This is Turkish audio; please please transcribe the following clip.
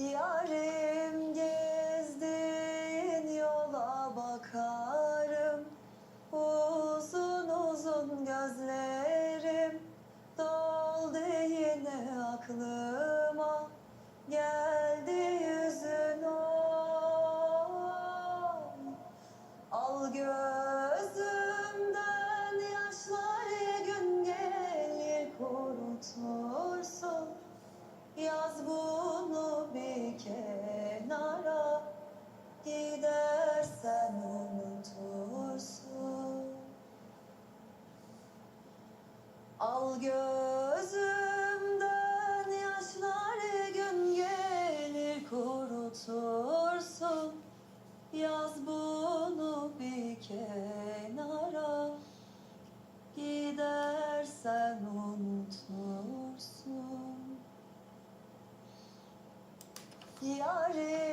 Yarim gezdiğin yola bakarım. Uzun uzun gözlerim doldu yine aklıma. Geldi yüzün oy Al gözümden yaşları gün gelir kurutursun. Yaz bunu Al gözümden yaşları gün gelir kurutursun. Yaz bunu bir kenara Gidersen unutursun. Yarim